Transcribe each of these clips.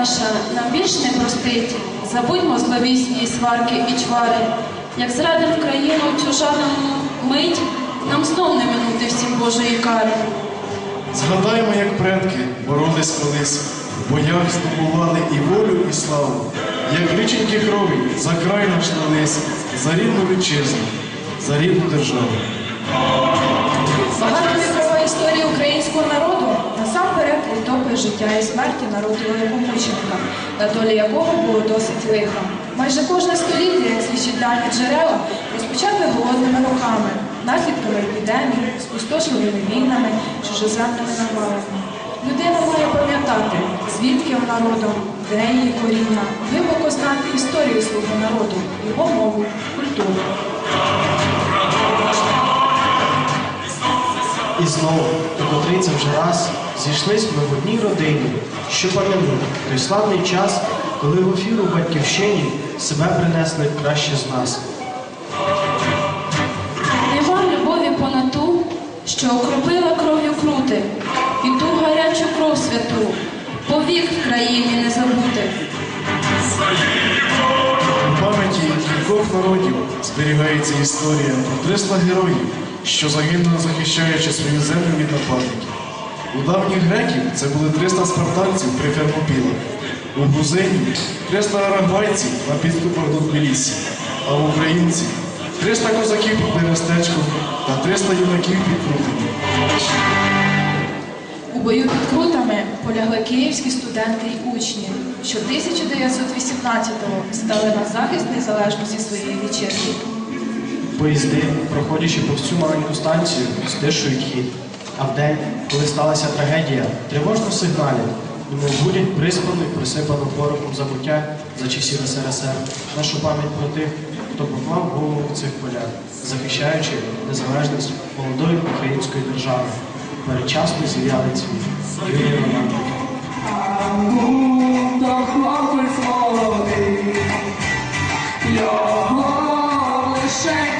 наша нам більш не простить. Забудьмо зловісні сварки і чвари. Як зрадив країну чужану мить, нам знов не минути всім Божої кари. Згадаємо, як предки боролись колись, в боях здобували і волю, і славу, як річеньки крові за край наш лились, за рідну вітчизну, за рідну державу. Багатовікова історія українського народу насамперед літопис життя і смерті народового помученика, на долі якого було досить лиха. Майже кожне століття, як свідчить дані джерела, розпочати голодними роками, наслідками епідемій, спустошливими війнами, чужоземними навалами. Людина має пам'ятати, звідки вона родом, де її коріння, глибоко знати історію свого народу, його мову, культуру. І знову, це вже раз, зійшлись ми в одній родині, що пам'ятали той славний час, коли в ефіру батьківщині себе принесли краще з нас. Нема любові понад ту, що окропила кров'ю крути, і ту гарячу кров святу, повік в країні не забути. Кількох народів зберігається історія про 300 героїв, що загинули, захищаючи свою землю від нападників. У давніх греків це були 300 спартанців при Фермопілах, у грузинів 300 арагвайців на підступах до Тбілісі, а у українців 300 козаків під Берестечком та 300 юнаків під Крутами. У бою під Крутами полягли київські студенти й учні, що 1918-го стали на захист незалежності своєї вітчизни. Поїзди, проходячи по всю маленьку станцію, стишують хід. А вдень, коли сталася трагедія, тривожно сигналять, немов будять приспану і присипану порохом забуття за часів СРСР, нашу пам'ять про тих, хто поклав голову в цих полях, захищаючи незалежність молодої української держави. Передчасно з'являється. Юрій молодий, його лише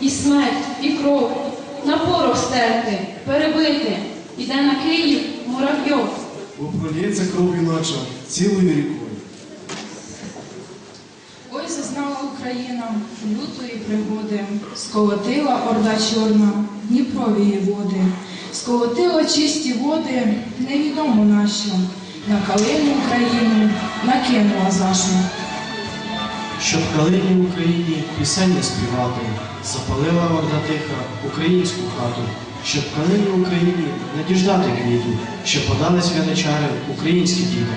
і смерть, і кров, на порох стерти, перебити, іде на Київ муравйов. Бо пролється кров іначе цілою рікою. Ой, зазнала Україна лютої пригоди, сколотила орда чорна Дніпровії води, сколотила чисті води, невідомо нащо, на калину Україну накинула зашу. Щоб калині в Україні пісень не співати, запалила орда тиха українську хату, щоб калини Україні не діждати квіту, щоб подались вяничари українські діти.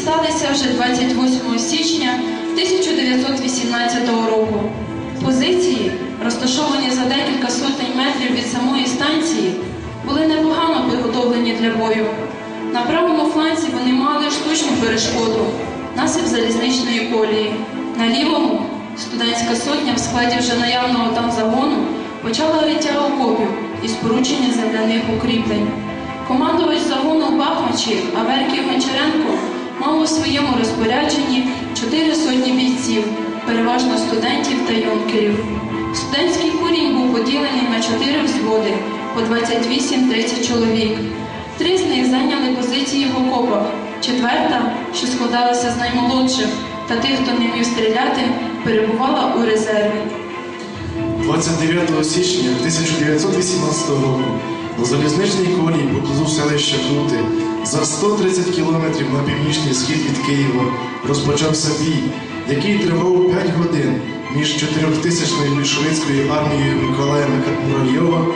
Дісталися вже 28 січня 1918 року. Позиції, розташовані за декілька сотень метрів від самої станції, були непогано підготовлені для бою. На правому фланзі вони мали штучну перешкоду, насип залізничної колії. На лівому студентська сотня в складі вже наявного там загону почала риття окопів і споручення земляних укріплень. Командувач загону Бахмачі Аверкій Гончаренко мав у своєму розпорядженні чотири сотні бійців, переважно студентів та юнкерів. Студентський курінь був поділений на чотири взводи по 28-30 чоловік. Три з них зайняли позиції в окопах. Четверта, що складалася з наймолодших та тих, хто не вмів стріляти, перебувала у резерві. 29 січня 1918 року на залізничній колії поблизу селища Крути за 130 кілометрів на північний схід від Києва розпочався бій, який тривав 5 годин між 4000-ю більшовицькою армією Миколая Муравйова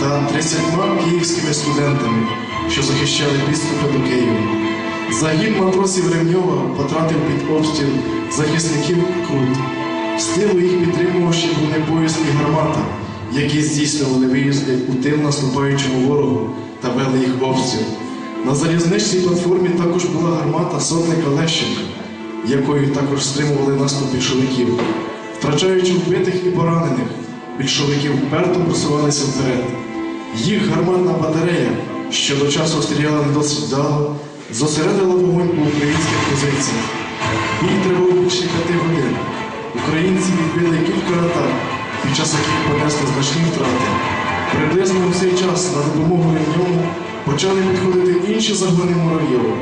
та 30 київськими студентами, що захищали підступи до Києва. Загін матросів Ремньова потратив під обстріл захисників Крут. З тилу їх підтримував ще бронепоїзд і гармата, які здійснювали виїзди у тил наступаючому ворогу та вели їх обстріл. На залізничній платформі також була гармата сотника Лещенка, якою також стримували наступ більшовиків. Втрачаючи вбитих і поранених, більшовики вперто просувалися вперед. Їх гарматна батарея, що до часу стріляла не досить вдало, зосередила вогонь по українських позиціях. Бій тривав більше п'яти годин. Українці відбили кілька атак, під час яких понесли значні втрати. Приблизно у цей час на допомогу ньому почали підходити інші загони Муравйова,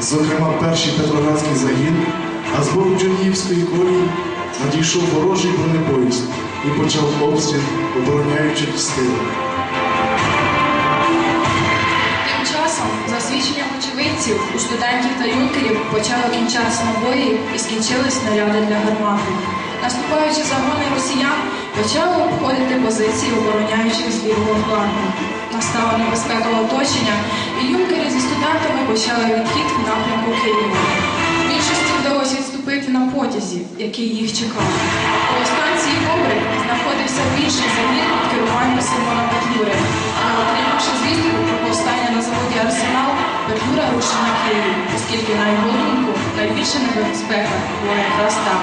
зокрема перший Петроградський загін, а з боку Чернігівської колії надійшов ворожий бронепоїзд і почав обстріл, обороняючи стили. Тим часом, за свідченням очевидців, у студентів та юнкерів почали кінчатися набої і скінчились снаряди для гармати. Наступаючи загони росіян, почали обходити позиції, обороняючих з лівого флангу. Настала небезпека оточення, і юнкери зі студентами почали відхід в напрямку Києва. Більшості вдалося відступити на потязі, який їх чекав. У станції Бобрик знаходився більший загін під керуванням Симона Петлюри. Але отримавши звістку про повстання на заводі Арсенал, Петлюра рушив на Київ, оскільки, на його думку, найбільша небезпека була якраз там.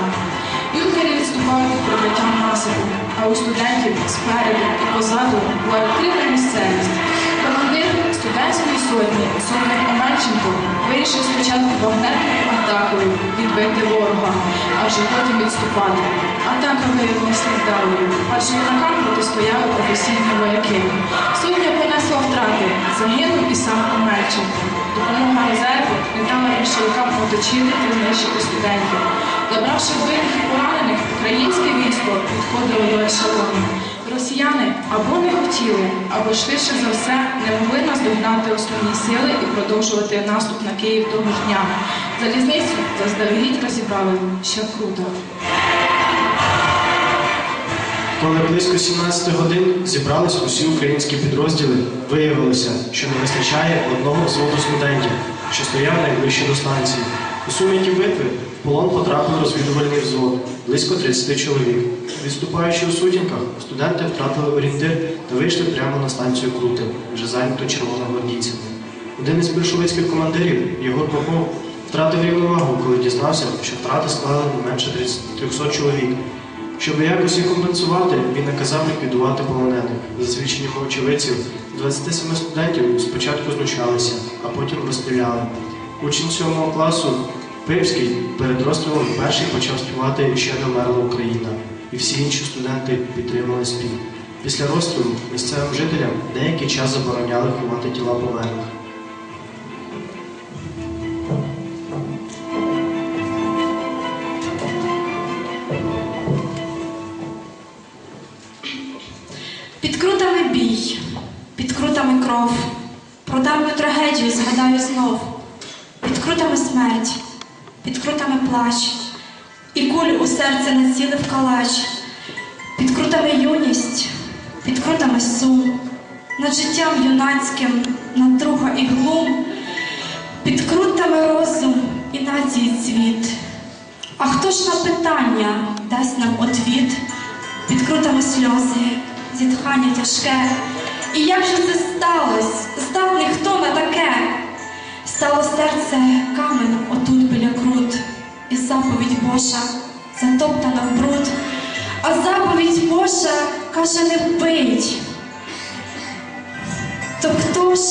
Юнкери під прикриттям насипу, а у студентів спереду і позаду була відкрита місцевість. Командир студентської сотні, сотник Омельченко, вирішив спочатку вогневою атакою відбити ворога, а вже потім відступати. Атака виявилася невдалою, адже юнакам протистояли професійні вояки. Сотня понесла втрати, загинув і сам Омельченко. зачинити і знищити студентів. Забравши вбитих і поранених, українське військо підходило до ешелону. Росіяни або не хотіли, або швидше за все не могли наздогнати основні сили і продовжувати наступ на Київ того ж дня. Залізницю заздалегідь розібрали ще круто. Коли близько 17 годин зібрались усі українські підрозділи, виявилося, що не вистачає одного взводу студентів, що стояв найближче до станції. У суміті битви в полон потрапив розвідувальний взвод близько 30 чоловік. Відступаючи у сутінках, студенти втратили орієнтир та вийшли прямо на станцію Крути, вже зайняту червоногвардійцями. Один із більшовицьких командирів, Єгор Попов, втратив рівновагу, коли дізнався, що втрати склали не менше 300 чоловік. Щоб якось їх компенсувати, він наказав ліквідувати полонених. За свідченням очевидців, 27 студентів спочатку знущалися, а потім розстріляли. Учень 7 класу Пипський перед розстрілом перший почав співати Ще не Україна, і всі інші студенти підтримали спів. Після розстрілу місцевим жителям деякий час забороняли ховати тіла померлих. Під крутами бій, під крутами кров, про давню трагедію згадаю знов, крутами смерть, під крутами плач, і куль у серце націлив калач, під крутами юність, під крутами сум, над життям юнацьким, над друга і глум, під крутами розум і нації цвіт. А хто ж на питання дасть нам одвід? Під крутами сльози, зітхання тяжке. І як же це сталось? Здатний хто на таке? Стало серце каменем отут біля крут, і заповідь Божа затоптана в бруд. А заповідь Божа каже не вбить. То хто ж?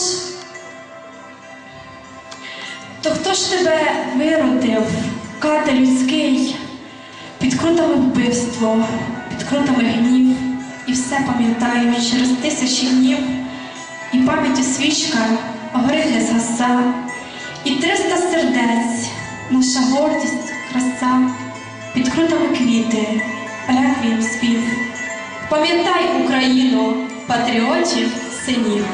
То хто ж тебе виродив, кате людський? Під крутами вбивство, під крутами гнів, і все пам'ятаємо через тисячі днів, і пам'яттю свічка горить не згаса, і триста сердець, наша гордість, краса, під крутами квіти, реквієм спів. Пам'ятай Україну, патріотів, синів.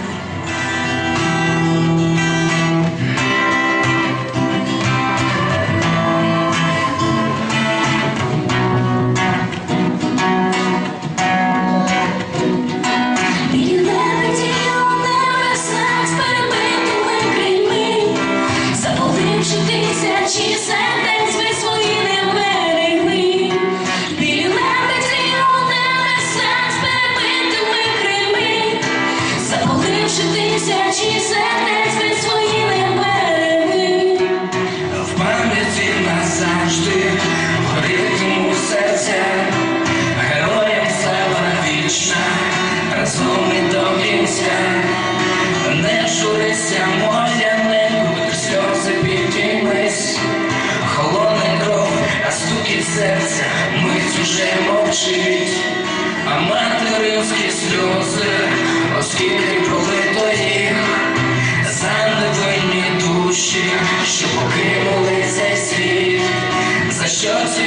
За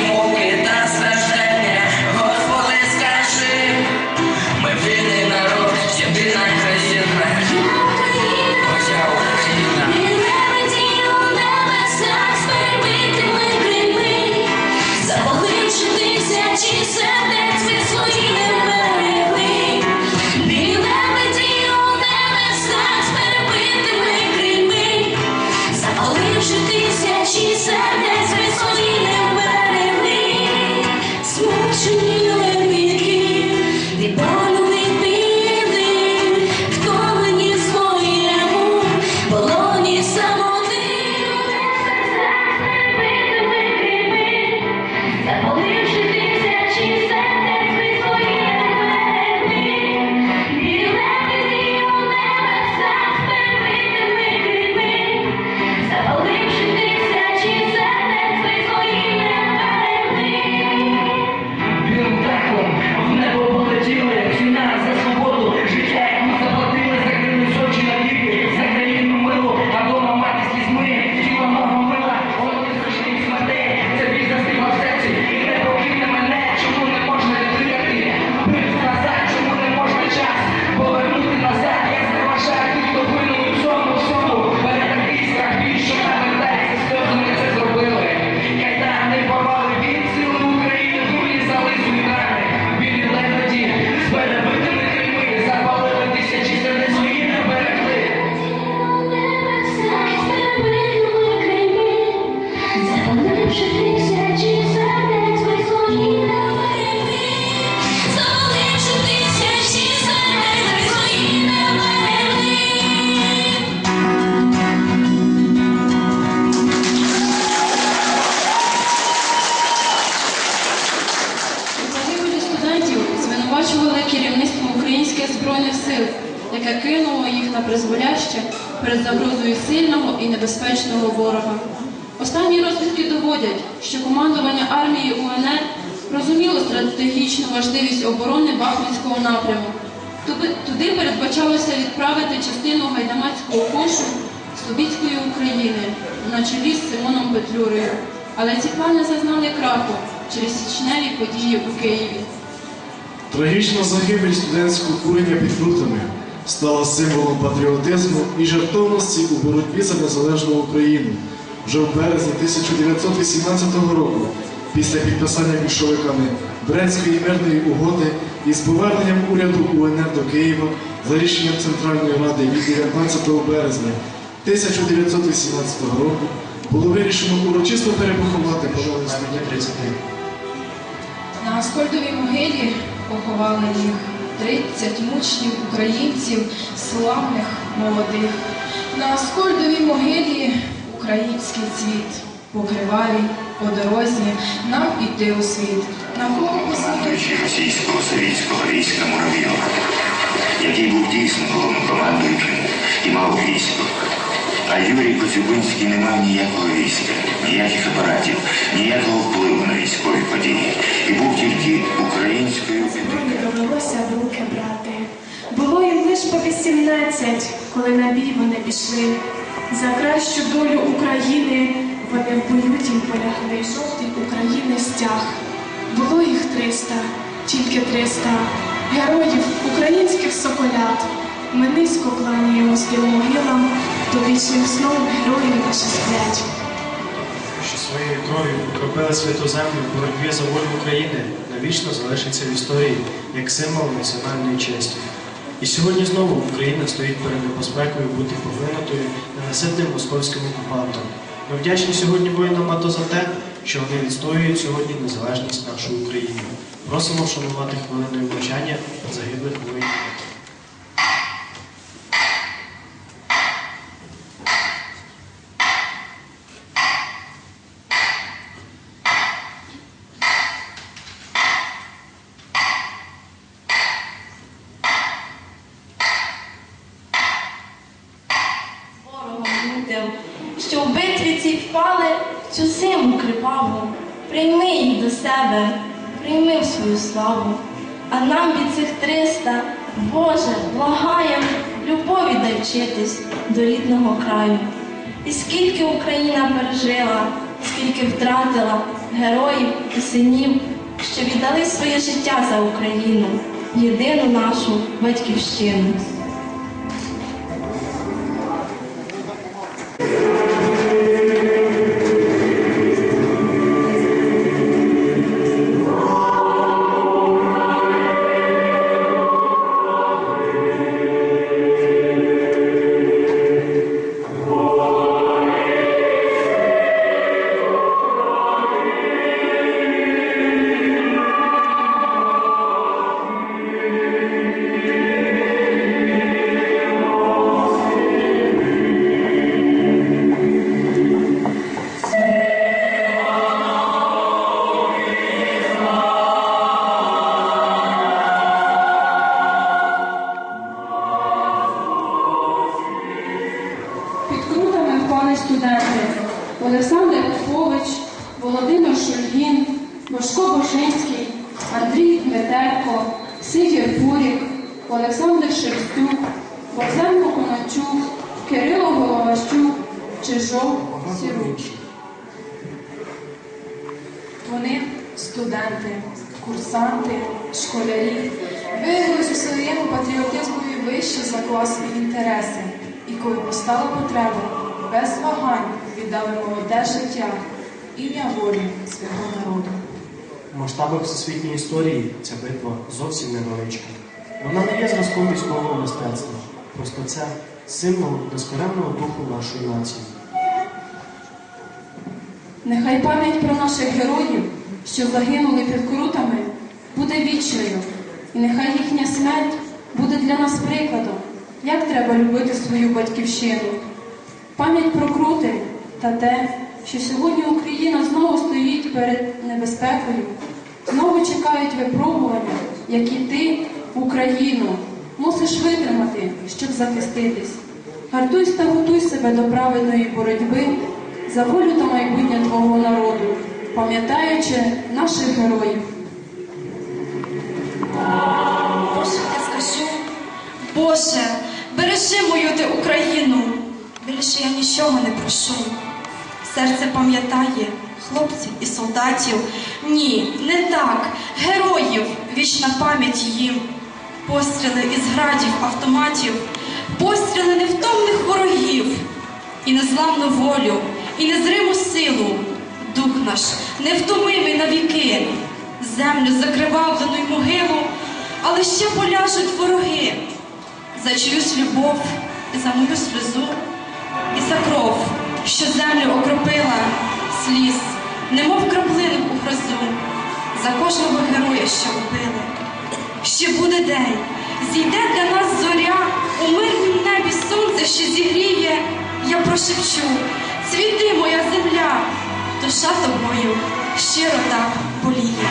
спиною сильного і небезпечного ворога. Останні розвідки доводять, що командування армії УНР розуміло стратегічну важливість оборони Бахмутського напряму. Туди передбачалося відправити частину гайдамацького кошу Слобідської України на чолі з Симоном Петлюрою. Але ці плани зазнали краху через січневі події у Києві. Трагічна загибель студентського курення під крутами стала символом патріотизму і жертовності у боротьбі за незалежну Україну. Вже в березні 1918 року, після підписання більшовиками Брестської мирної угоди із поверненням уряду УНР до Києва за рішенням Центральної Ради від 19 березня 1918 року було вирішено урочисто перепоховати Статті 30. На Аскольдовій могилі поховали їх 30 мучнів українців, славних молодих. На Аскольдовій могилі український цвіт, покривавий по дорозі нам іти у світ. На кого посадить командуючий російського совітського війська Муравйова, який був дійсно головнокомандуючим і мав військо. А Юрій Коцюбинський не мав ніякого війська, ніяких апаратів, ніякого впливу на військові події. І був тільки українською не довелося в руки брати. Було їм лиш по 18, коли на бій вони пішли. За кращу долю України вони в бою їм полягли. Жовтий України стяг. Було їх 300, тільки 300 героїв українських соколят. Ми низько кланяємось тим могилам, до вічних снов герої наші сплять. що своєю кров'ю укропили святу землю в боротьбі за волю України, навічно залишиться в історії як символ національної честі. І сьогодні знову Україна стоїть перед небезпекою бути поглинутою ненаситним московським окупантом. Ми вдячні сьогодні воїнам АТО за те, що вони відстоюють сьогодні незалежність нашої України. Просимо вшанувати хвилиною мовчання загиблих воїнів. ворогом лютим, що в битві цій впали цю зиму криваву. Прийми їх до себе, прийми в свою славу. А нам від цих триста, Боже, благаєм, любові дай до рідного краю. І скільки Україна пережила, скільки втратила героїв і синів, що віддали своє життя за Україну, єдину нашу батьківщину. Студенти Олександр Попович, Володимир Шульгін, Бошко Бошинський, Андрій Метерко, Сидір Фурік, Олександр Шерстюк, Богданко Коначук, Кирило Головащук, Чижов Сіруч. Вони студенти, курсанти, школярі виявили у своєму патріотизмові вищі за класні інтереси. І коли постала потреба, без вагань віддали молоде життя, ім'я волі свого народу. В масштабах всесвітньої історії ця битва зовсім невеличка. Вона не є зразком військового мистецтва, просто це символ безкоремного духу нашої нації. Нехай пам'ять про наших героїв, що загинули під крутами, буде вічною, і нехай їхня смерть буде для нас прикладом, як треба любити свою батьківщину. Пам'ять про крути та те, що сьогодні Україна знову стоїть перед небезпекою, знову чекають випробування, які ти, Україну, мусиш витримати, щоб захиститись. Гартуйся та готуй себе до правильної боротьби за волю та майбутнє твого народу, пам'ятаючи наших героїв. Боже, я скажу, Боже, бережи мою ти Україну. Більше я нічого не прошу. Серце пам'ятає хлопців і солдатів. Ні, не так. Героїв, вічна пам'ять їм. Постріли із градів, автоматів, постріли невтомних ворогів, і незламну волю, і незриму силу. Дух наш невтомимий навіки, землю закривавлену й могилу, але ще поляжуть вороги за чиюсь любов і за мою сльозу, і за кров, що землю окропила сліз, немов краплинок у грозу, за кожного героя, що вбили. Ще буде день, зійде для нас зоря, у мирнім небі сонце, що зігріє, я прошепчу, цвіти моя земля, душа тобою щиро так боліє.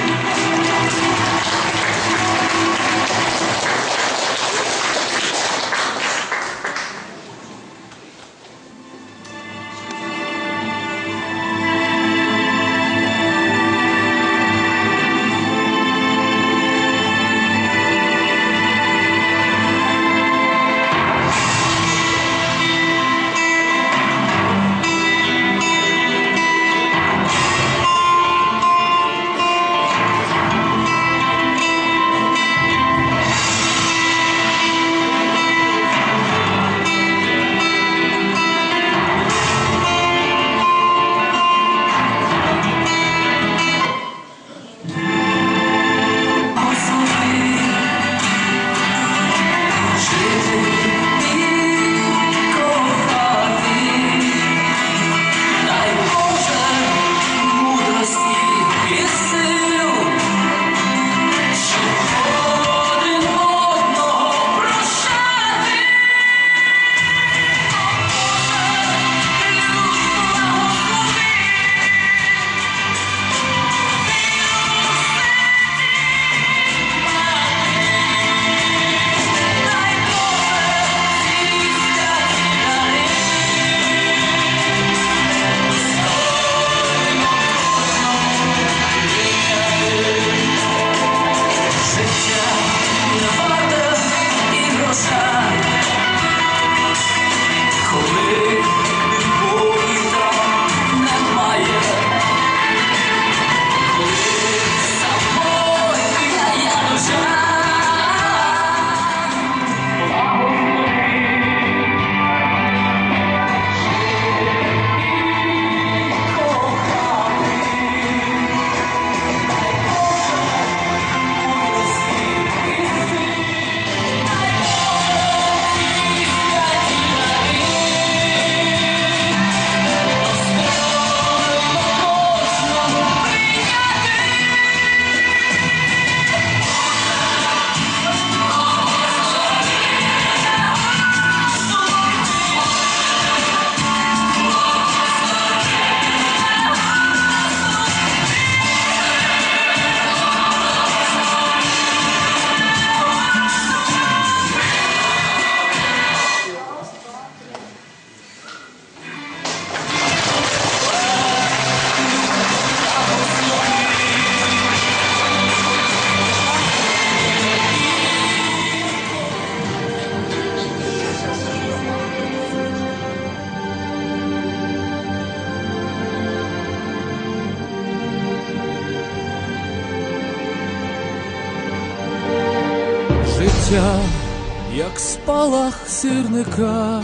Як спалах сірника,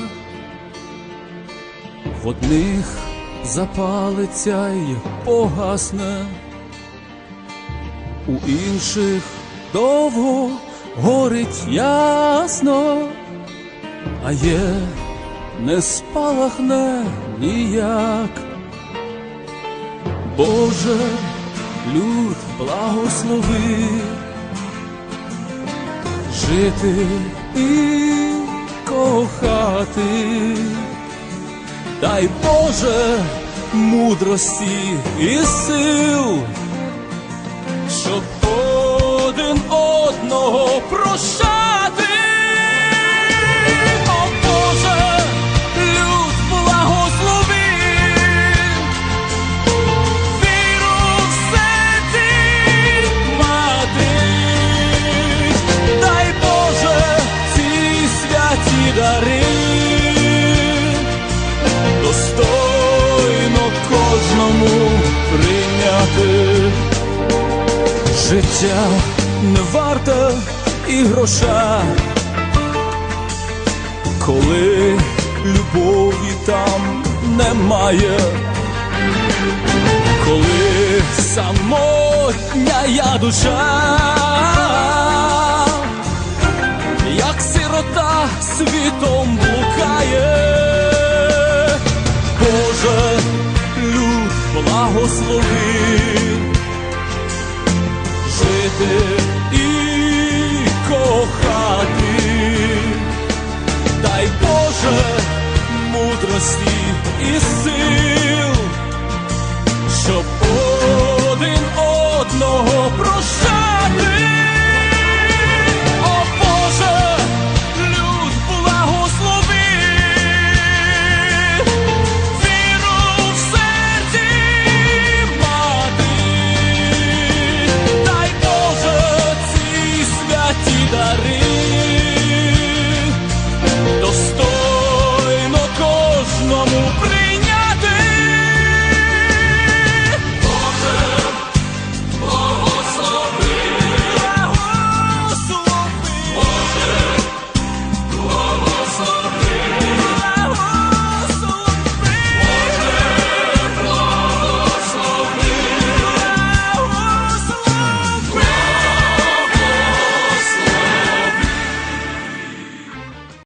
в одних запалиться й погасне, у інших довго горить ясно, а є не спалахне ніяк. Боже, люд благослови. Жити і кохати, дай Боже мудрості і сил, щоб один одного прощати, життя не варте і гроша, коли любові там немає, коли самотня я душа, як сирота світом блукає, Боже, люд благослови жити і кохати, дай Боже мудрості і сили.